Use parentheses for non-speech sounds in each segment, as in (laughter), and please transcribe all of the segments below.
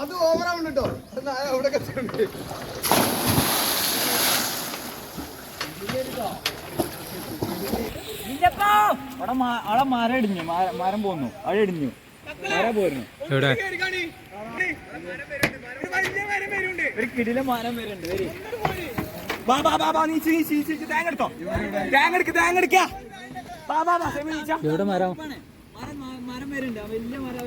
അത് ഓവറാവുണ്ട് കേട്ടോ. അവിടെ കത്തുണ്ട് അവിടെ മരം ഇടിഞ്ഞു. മര- മരം പോന്നു. അവിടെ ഇടിഞ്ഞു. മരം പോരുന്നു. എവിടെ? ഒരു കിടിലെ മരം വരുന്നുണ്ട്. വരി. ബാ ബാ ബാ ബാ നീച്ച് നീച്ച് നീച്ച് നീച്ച്. തേങ്ങ എടുത്തോ? തേങ്ങ എടുക്ക തേങ്ങ എടുക്ക. ബാ ബാ ബാ സെമി നീച്ച വലിയ മരം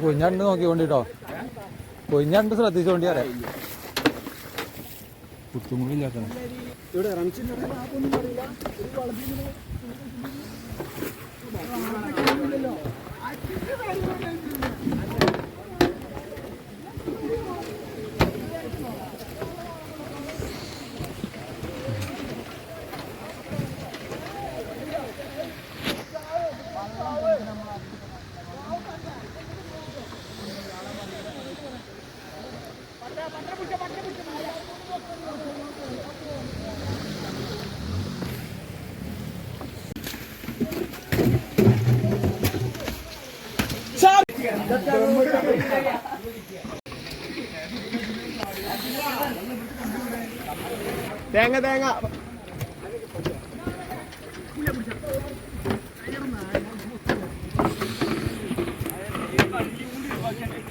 കുഞ്ഞണ്ട് നോക്കിക്കൊണ്ടിട്ടോ? കുഞ്ഞണ്ട് ശ്രദ്ധിച്ചോണ്ടി അറിയാം കുത്തുമുള്ളില്ലാത്ത അറിയാം ആ വരുന്നു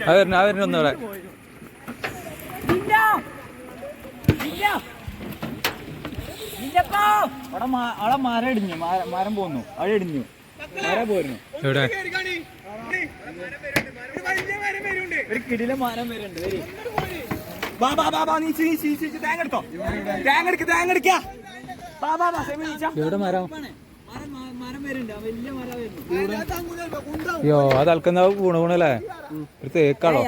ആ വരുന്നു ഒന്നുകൂടെ ഒന്ന് മ- അവിടെ മരം ഇടിഞ്ഞു മര- പോന്നു. അവിടെ ഇടിഞ്ഞു. എവിടെ? ഒരു കിടില മരം വരുന്നുണ്ട് വരി. ബാ ബാ ബാ ബാ നീച്ച് നീച്ച് നീച്ച് നീച്ച്. തേങ്ങ എടുത്തോ? തേങ്ങ എടുക്ക തേങ്ങ എടുക്ക. ബാ ബാ ബാ സെമി നീച്ച. എവിടെ മരം? അയ്യോ അത് അൽക്കുന്ന ഗുണ ഗുണല്ലേ ഒരു തേക്കാണോ?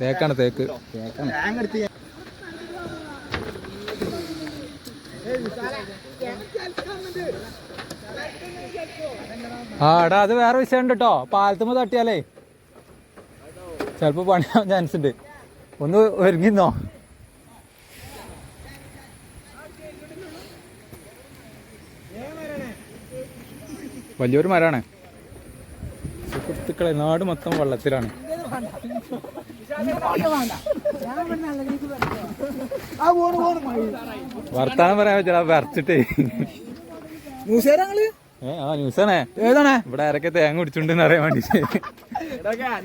തേക്കാണ് തേക്ക്. തേക്കാണ് ആ എടാ അത് വേറെ വിഷയം ഉണ്ട് കേട്ടോ പാലത്തുമ്പ തട്ടിയാലേ. ചിലപ്പോ പണിയാൻ ചാൻസ് ഉണ്ട്. ഒന്ന് ഒരുങ്ങിന്നോ വലിയൊരു മരാണ്. സുഹൃത്തുക്കളെ നാട് മൊത്തം വെള്ളത്തിലാണ്. വർത്താനം പറയാൻ പറ്റില്ല വരച്ചിട്ടേ. മൂസേരങ്ങൾ ഏ ആ ന്യൂസാണേ. ഏതാണ്? ഇവിടെ ആരൊക്കെ തേങ്ങ കുടിച്ചുണ്ടെന്ന് അറിയാൻ വേണ്ടി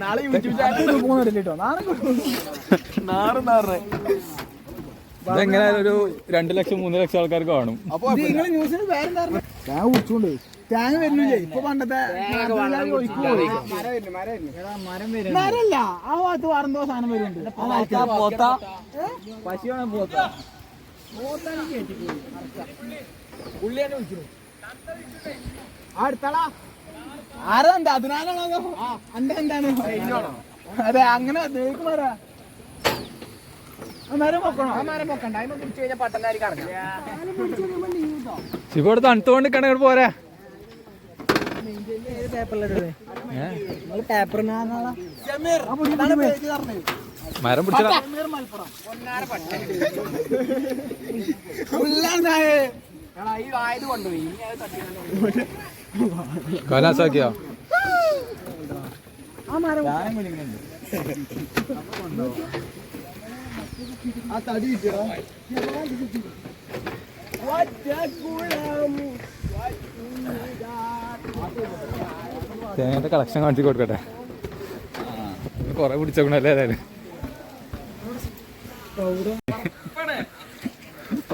നാളെ യൂട്യൂബ് നാറ് നാറ്. ഇതെങ്ങനെ ഒരു രണ്ട് ലക്ഷം മൂന്ന് ലക്ഷം ആൾക്കാർ കാണും. അപ്പൊ നിങ്ങൾ ന്യൂസിന് പേരെന്താ തേങ്ങ കുടിച്ചോണ്ട്. തേങ്ങ വരുന്നില്ലേ? ഇപ്പൊ പണ്ടത്തെ മരല്ല. ആ ഭാഗത്ത് വേറെന്തോ സാധനം വരുന്നുണ്ട്. പോത്ത പോത്താണ് പോത്ത. പുള്ളിയാണ് വിളിക്കുന്നു അടുത്തടാ ആരാ എന്താ അതിനാലാണോ അന്റെ എന്താണ്? അതെ അങ്ങനെ ദേക്ക് മാറാ. ശിവ ഇവിടെ തണുത്തോണ്ട് ഇവിടെ പോരാ? മരം പിടിച്ചടാ കലാസാക്കിയോ ആ തടി കിട്ടിയടാ. തേങ്ങന്റെ കളക്ഷൻ കാണിച്ചു കൊടുക്കട്ടെ. കൊറേ പിടിച്ചേക്കണല്ലേ ഏതായാലും.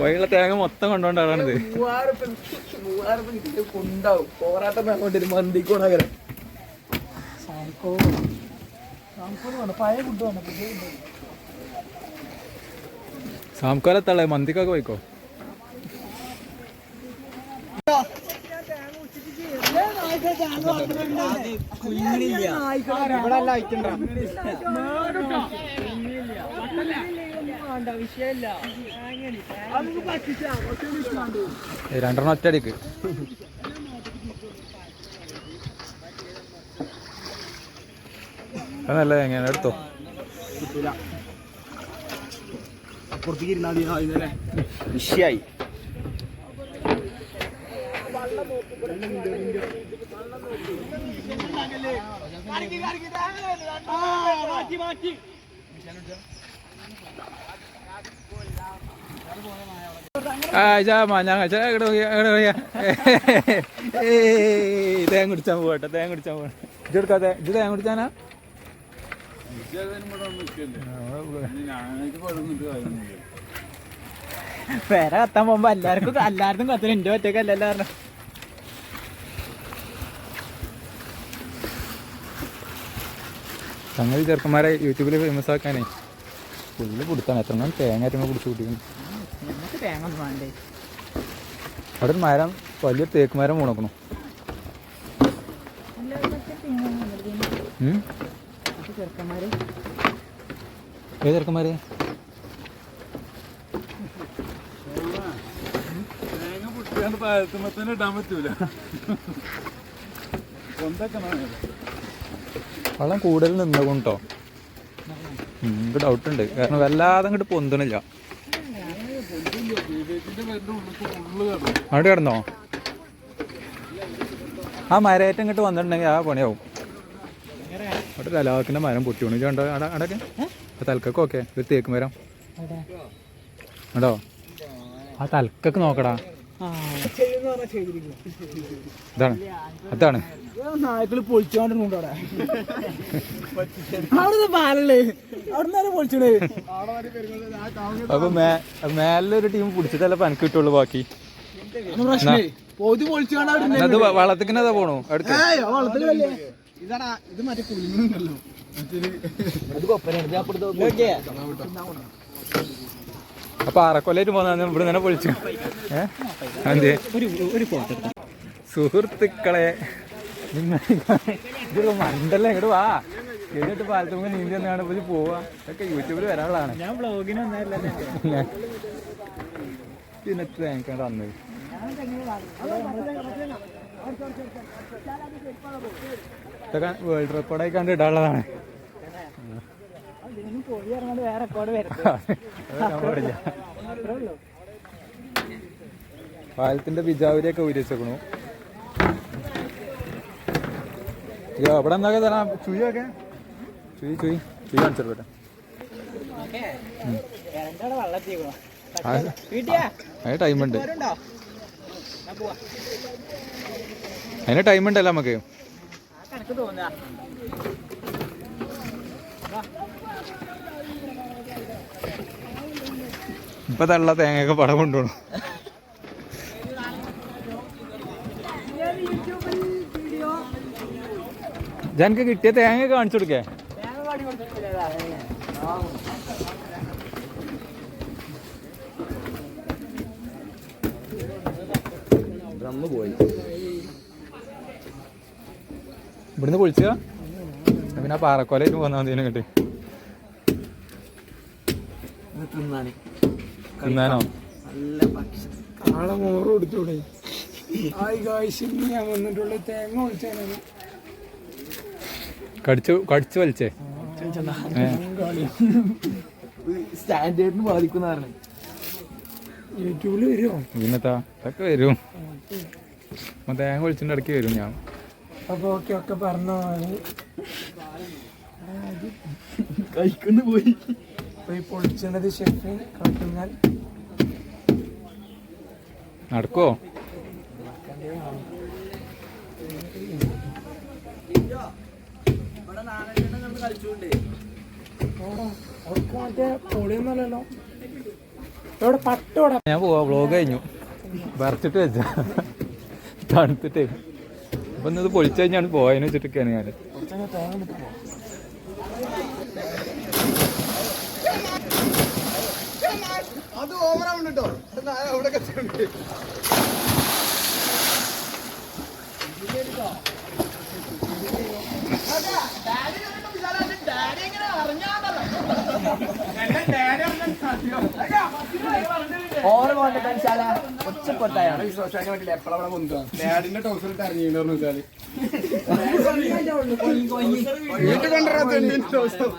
വഴിയുള്ള തേങ്ങ മൊത്തം കൊണ്ടുകൊണ്ടാണത് പോരാട്ടം മന്തിക്കോണകരം സാംക്കോലത്തള്ളേ മന്തിക്കൊക്കെ പോയിക്കോ? ഏയ് രണ്ടെണ്ണം ഒറ്റടിക്ക് അതല്ല എങ്ങനെ എടുത്തോ. അപ്പുറത്തേക്ക് ഇരുന്നാൽ മതി. വിഷയായി. മാറ്റി ചാമാ ഞാൻ കഴിച്ച എവിടെ പോയി എവിടെ പോയി ഏയ് തേങ്ങ കുടിച്ചാൻ പോകട്ടെ തേങ്ങ കുടിച്ചാൻ പോകട്ടെ ഇത് എടുക്കാതെ ഇത് തേങ്ങ കുടിച്ചാനാ? പെര കത്താൻ പോകുമ്പോ എല്ലാവർക്കും എല്ലാവർക്കും കത്തില്ല. എന്റെ ഒറ്റക്കല്ലല്ലോ പറഞ്ഞു? സംഗതി ചെറുക്കന്മാരെ യൂട്യൂബിൽ ഫേമസ് ആക്കാനേ. ഫുള്ള് കൊടുത്താണ് എത്ര തേങ്ങ ആറ്റുമ്പോൾ പിടിച്ച് കൂട്ടിക്കുന്നു നമുക്ക് തേങ്ങ ഒന്നും വേണ്ടേ? അവിടെ ഒരു മരം വലിയ തേക്ക് മരം ഉണക്കണം ചെറുക്കന്മാര്. ഏത് ചെറുക്കന്മാര്? വെള്ളം കൂടുതൽ നിന്നുകൊണ്ടോ ഡൗട്ടുണ്ട് എനിക്ക് ഡൗട്ട് ഉണ്ട്. കാരണം വല്ലാതെ അങ്ങോട്ട് പൊന്തണില്ല. അവിടെ കിടന്നോ? ആ മരയേറ്റം ഇങ്ങോട്ട് വന്നിട്ടുണ്ടെങ്കിൽ ആ പണിയാവും. അവിടെ തലാക്കിന്റെ മരം പൊട്ടി വീണു കണ്ടോ? അടക്കെ തലക്കൊക്കെ ഓക്കെ? ഒരു തേക്ക് മരം. ഉണ്ടോ ആ തലക്കൊക്കെ നോക്കടാ. ഇതാണ്. അതാണ്. നായ്ക്കൾ പൊളിച്ചോണ്ടിരുന്നുണ്ട് അവിടെ. പാലല്ലേ? പൊളിച്ചോണ്ട് അപ്പൊ മേലൊരു ഒരു ടീം പിടിച്ചിട്ടല്ല പനക്ക് കിട്ടുള്ളൂ ബാക്കി. പ്രശ്നേ. പോണോ? അത് അടുത്ത് ഇത് അപ്പൊ അറക്കൊല്ലായിട്ട് പോന്ന ഇവിടെ തന്നെ പൊളിച്ചു. ഏഹ് സുഹൃത്തുക്കളെ. നിങ്ങൾ ഇതൊരു മണ്ടല്ലേ? ഇങ്ങോട്ട് വാ. എന്നിട്ട് പാലത്തുമ്പോ നീന്തി വന്നാണ് പോയി പോവാ. ഇതൊക്കെ യൂട്യൂബിൽ വരാനുള്ളതാണ്. ഞാൻ ബ്ലോഗിന് പിന്നെ തേങ്ങ വന്നത്. ഇതൊക്കെ വേൾഡ് റെക്കോർഡായി കണ്ട് ഇടാനുള്ളതാണ്. പോയി ഇറങ്ങാണ്ട് വേറെ (laughs) റെക്കോർഡ്. പാലത്തിന്റെ ബിജാവരിയൊക്കെ ഒക്കെ ഉരിച്ചേക്കണു അയ്യോ അവിടെ എന്താ തരാം ചുയൊക്കെ ചുയി ചുയി. ചുയി കാണിച്ചിട്ട് അതിന് ടൈമുണ്ട് ഉണ്ട്. ഉണ്ടോ ഞാൻ പോവാ. അതിന് ടൈമുണ്ടല്ലോ നമുക്ക്. ആ കണക്ക് തോന്നുക. ഇപ്പൊ തള്ള തേങ്ങയൊക്കെ പടം കൊണ്ടുപോകണം ജനക്ക് കിട്ടിയ തേങ്ങ കാണിച്ചു കൊടുക്കേ. പോയി. ഇവിടുന്ന് പൊളിച്ചാ പിന്നെ പാറക്കോലായിട്ട് പോന്നാ മതി കിട്ടി തിന്നാന്. നാളെ മോറ് കൊടുത്തൂടെ. ആയി കാശ് ഞാൻ വന്നിട്ടുള്ള തേങ്ങ ഒളിച്ചാണ് കടിച്ചു കടിച്ചു വലിച്ചേ. സ്റ്റാൻഡേർഡിന് ബാധിക്കുന്ന പറഞ്ഞു യൂട്യൂബിൽ വരുമോ പിന്നെത്താ അതൊക്കെ വരും. തേങ്ങ വിളിച്ചിട്ട് ഇടയ്ക്ക് വരും ഞാൻ. അപ്പോൾ ഓക്കെ ഒക്കെ പറഞ്ഞ പോലെ കഴിക്കുന്നു പോയി. അപ്പൊ ഈ പൊളിച്ചത് ഷെഫ് കാട്ടുന്നാൽ നടക്കോ? ഞാൻ പോവാ വ്ളോഗ് കഴിഞ്ഞു. വരച്ചിട്ട് വെച്ച. തണുത്തിട്ടേ. അപ്പൊ ഇന്നത് പൊളിച്ചു കഴിഞ്ഞാണ് പോയതിന് വെച്ചിട്ടൊക്കെയാണ് ഞാൻ. ഓവറാവുണ്ട് അവിടെ ഡാഡിന്റെ ടോസർ ഇട്ട് വെച്ചാൽ. (laughs) വീട്ടിൽ കൊണ്ടുവരാത്ത ടോസർ.